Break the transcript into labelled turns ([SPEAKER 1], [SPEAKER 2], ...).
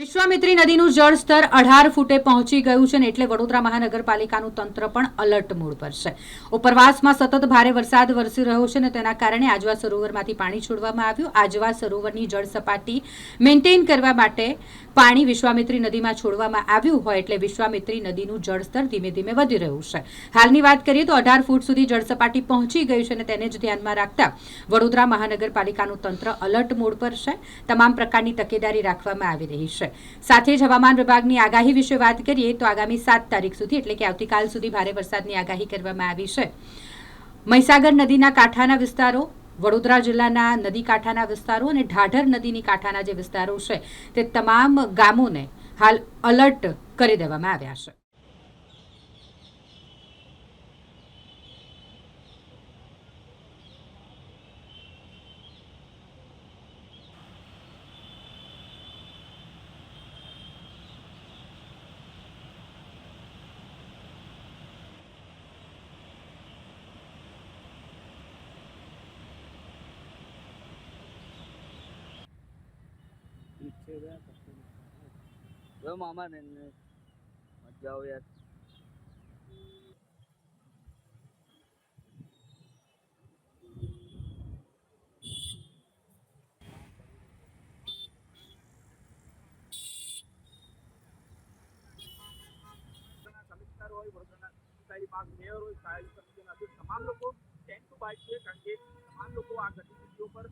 [SPEAKER 1] વિશ્વામિત્રી નદીનું જળસ્તર અઢાર ફૂટે પહોંચી ગયું છે ને એટલે વડોદરા મહાનગરપાલિકાનું તંત્ર પણ અલર્ટ મોડ પર છે. ઉપરવાસમાં સતત ભારે વરસાદ વરસી રહ્યો છે ને તેના કારણે આજવા સરોવરમાંથી પાણી છોડવામાં આવ્યું. આજવા સરોવરની જળ સપાટી મેન્ટેન કરવા માટે પાણી વિશ્વામિત્રી નદીમાં છોડવામાં આવ્યું હોય એટલે વિશ્વામિત્રી નદીનું જળસ્તર ધીમે ધીમે વધી રહ્યું છે. હાલની વાત કરીએ તો અઢાર ફૂટ સુધી જળસપાટી પહોંચી ગઈ છે અને તેને જ ધ્યાનમાં રાખતા વડોદરા મહાનગરપાલિકાનું તંત્ર અલર્ટ મોડ પર છે. તમામ પ્રકારની તકેદારી રાખવામાં આવી રહી છે. સાથે જ હવામાન વિભાગની આગાહી વિશે વાત કરીએ તો આગામી સાત તારીખ સુધી, એટલે કે આવતીકાલ સુધી ભારે વરસાદની આગાહી કરવામાં આવી છે. મહીસાગર નદીના કાંઠાના વિસ્તારો, વડોદરા જિલ્લાના નદી કાંઠાના વિસ્તારો અને ઢાઢર નદીની કાંઠાના જે વિસ્તારો છે, તે તમામ ગામોને હાલ અલર્ટ કરી દેવામાં આવ્યા છે.
[SPEAKER 2] જો મામા ને મજા આવો યાર.
[SPEAKER 3] વડોદરાના હોય વડોદરાના મેયર હોય સમિતિના તમામ લોકો ટેન ટુ બાય છે કારણ કે તમામ લોકો આ ગતિવિધિઓ પર